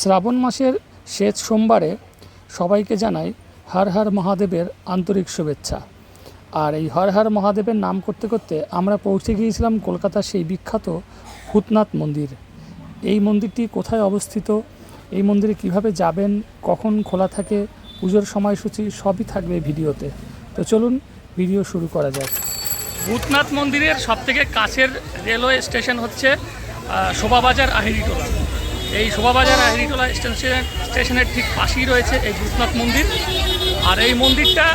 শ্রাবণ মাসের শেষ সোমবারে সবাইকে জানাই হর হর মহাদেবের আন্তরিক শুভেচ্ছা। আর এই হর হর মহাদেবের নাম করতে করতে আমরা পৌঁছে গিয়েছিলাম কলকাতার সেই বিখ্যাত ভূতনাথ মন্দির। এই মন্দিরটি কোথায় অবস্থিত? এই মন্দিরে কীভাবে যাবেন? কখন খোলা থাকে? পুজোর সময়সূচি সবই থাকবে ভিডিওতে। তো চলুন ভিডিও শুরু করা যাক। ভূতনাথ মন্দিরের সবথেকে কাছের রেলওয়ে স্টেশন হচ্ছে শোভাবাজার আহিরিটোলা। এই শোভাবাজার আহিরিটোলা স্টেশন স্টেশনের ঠিক পাশেই রয়েছে এই ভূতনাথ মন্দির। আর এই মন্দিরটা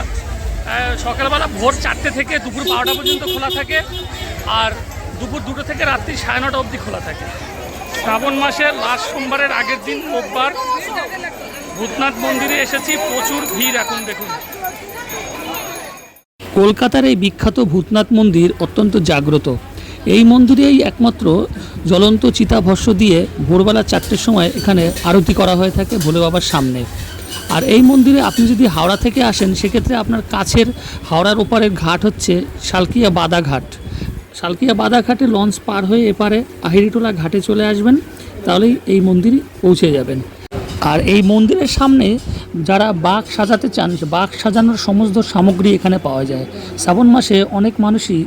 সকালবেলা ভোর চারটে থেকে দুপুর বারোটা পর্যন্ত খোলা থাকে আর দুপুর দুটো থেকে রাত্রি সাড়ে নটা অবধি খোলা থাকে। শ্রাবণ মাসের লাস্ট সোমবারের আগের দিন রোববার ভূতনাথ মন্দিরে এসেছি, প্রচুর ভিড় এখন দেখুন। কলকাতার এই বিখ্যাত ভূতনাথ মন্দির অত্যন্ত জাগ্রত। এই মন্দিরেই একমাত্র জ্বলন্ত চিতাভস্য দিয়ে ভোরবেলা চারটের সময় এখানে আরতি করা হয়ে থাকে ভোলে বাবার সামনে। আর এই মন্দিরে আপনি যদি হাওড়া থেকে আসেন, সেক্ষেত্রে আপনার কাছের হাওড়ার ওপারের ঘাট হচ্ছে শালকিয়া বাদা ঘাট। শালকিয়া বাদা ঘাটে লঞ্চ পার হয়ে এপারে আহিরিটোলা ঘাটে চলে আসবেন, তাহলেই এই মন্দির পৌঁছে যাবেন। আর এই মন্দিরের সামনে যারা বাঘ সাজাতে চান বাঘ সাজানোর সমস্ত সামগ্রী এখানে পাওয়া যায়। শ্রাবণ মাসে অনেক মানুষই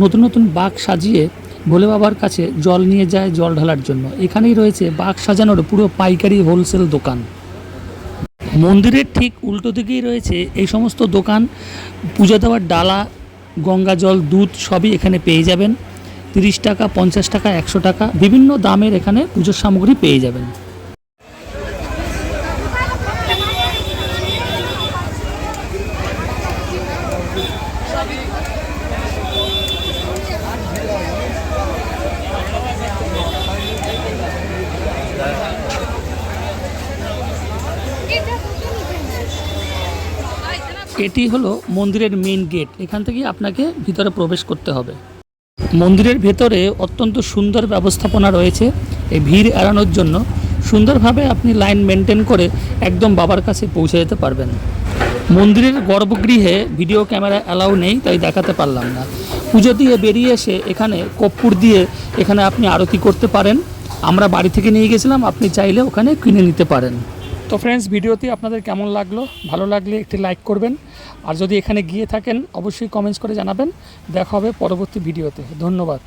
নতুন নতুন বাঘ সাজিয়ে ভোলে বাবার কাছে জল নিয়ে যায় জল ঢালার জন্য। এখানেই রয়েছে বাঘ সাজানোর পুরো পাইকারি হোলসেল দোকান। মন্দিরের ঠিক উল্টো দিকেই রয়েছে এই সমস্ত দোকান। পুজো দেওয়ার ডালা, গঙ্গা জল, দুধ সবই এখানে পেয়ে যাবেন। তিরিশ টাকা, পঞ্চাশ টাকা, একশো টাকা, বিভিন্ন দামের এখানে পুজোর সামগ্রী পেয়ে যাবেন। এটি হলো মন্দিরের মেইন গেট এখান থেকেই আপনাকে ভিতরে প্রবেশ করতে হবে। মন্দিরের ভেতরে অত্যন্ত সুন্দর ব্যবস্থাপনা রয়েছে। এই ভিড় এড়ানোর জন্য সুন্দরভাবে আপনি লাইন মেনটেন করে একদম বাবার কাছে পৌঁছে যেতে পারবেন। মন্দিরের গর্ভগৃহে ভিডিও ক্যামেরা অ্যালাউ নেই, তাই দেখাতে পারলাম না। পুজো দিয়ে বেরিয়ে এসে এখানে কর্পূর দিয়ে এখানে আপনি আরতি করতে পারেন। আমরা বাড়ি থেকে নিয়ে গেছিলাম, আপনি চাইলে ওখানে কিনে নিতে পারেন। তো ফ্রেন্ডস ভিডিওটি আপনাদের কেমন লাগল? ভালো লাগলে একটি লাইক করবেন। আর যদি এখানে গিয়ে থাকেন, অবশ্যই কমেন্টস করে জানাবেন। দেখা হবে পরবর্তী ভিডিওতে। ধন্যবাদ।